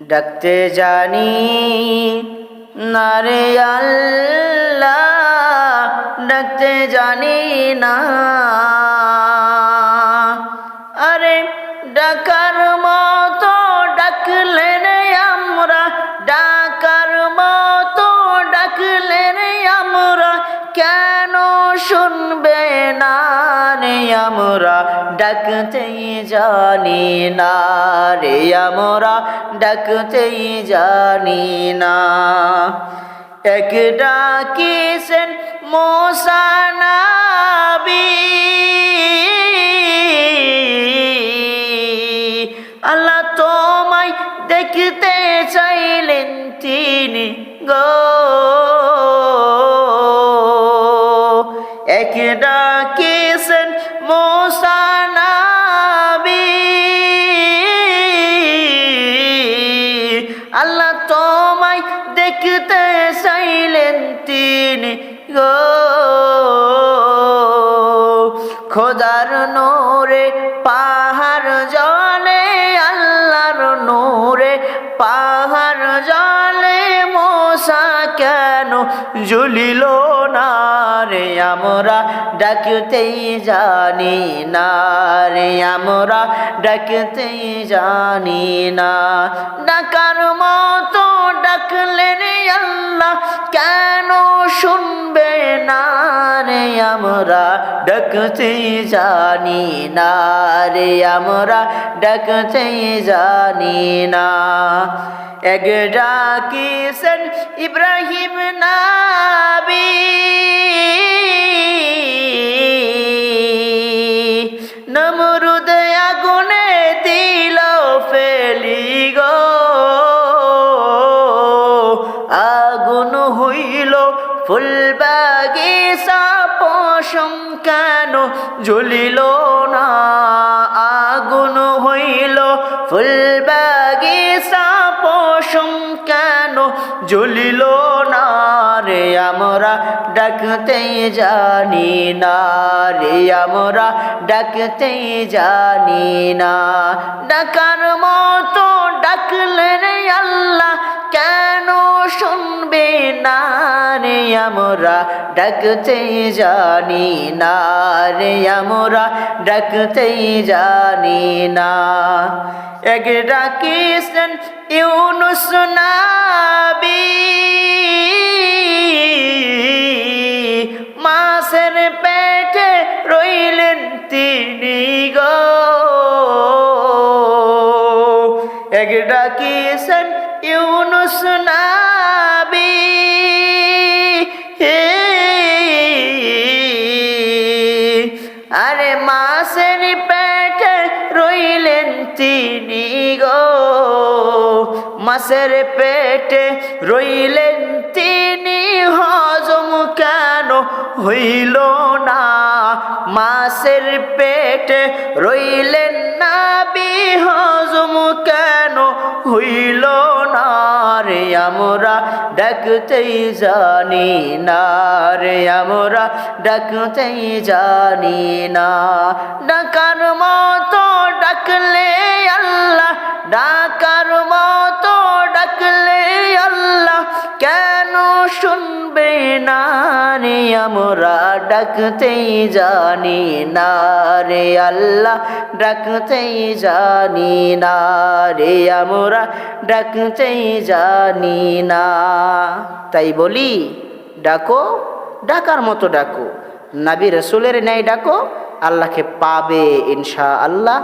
ডাকতে জানি, না রে আল্লাহ, ডাকতে জানি না। আরে ডাকার মতো ডাকলেন আমরা, ডাকার মতো ডাকলেন আমরা, কেন শুনবে না রে আমরা? ডাকতেই জানি না রে আমরা ডাকতেই জানি না। এক ডাকিছেন মোসানাবি? আল্লাহ তোমায় দেখতে চাইলেন তিনি গো। গো। খোদার নোরে পাহাড় জলে কেন জ্বলিল না রে, আমরা ডাকতেই জানি না রে, আমরা ডাকতেই জানি না। ডাকার মতো ডাকলেন আল্লাহ, কেন শুনবে না রে, আমরা ডাকতেই জানি না রে, আমরা ডাকতেই জানি না। এক ডাকিছেন ইব্রাহিম নাবি। নমরুদ আগুনে আগুন কেন জ্বলিল না? জ্বলিল না রে, আমরা ডাকতেই জানি না রে, আমরা ডাকতেই জানি না। ডাকার মতো ডাকলেন আল্লাহ, কেন শুনবে না রে, আমরা ডাকতেই জানি না রে, আমরা ডাকতেই জানি না। এক ডাকিছেন ইউনুস নাবি এক ডাকিছেন ইউনুস নাবি। আরে মাসের পেটে রইলেন তিনি গো। মাসের পেটে রইলেন তিনি, হজম কেন হইল না? মাসের পেটে রইলেন না হজম কেন হইল না রে আমরা, ডাকতেই জানি না রে আমরা, ডাকতেই জানি না। ডাকার মতো ডাকলে রে আমরা ডাকতেই জানি না রে আল্লাহ, ডাকতেই জানি না রে, আমরা ডাকতেই জানি না। তাই বলি, ডাকো, ডাকার মতো ডাকো। নাবি রসুলের ন্যায় ডাকো, আল্লাহকে পাবে ইনশা আল্লাহ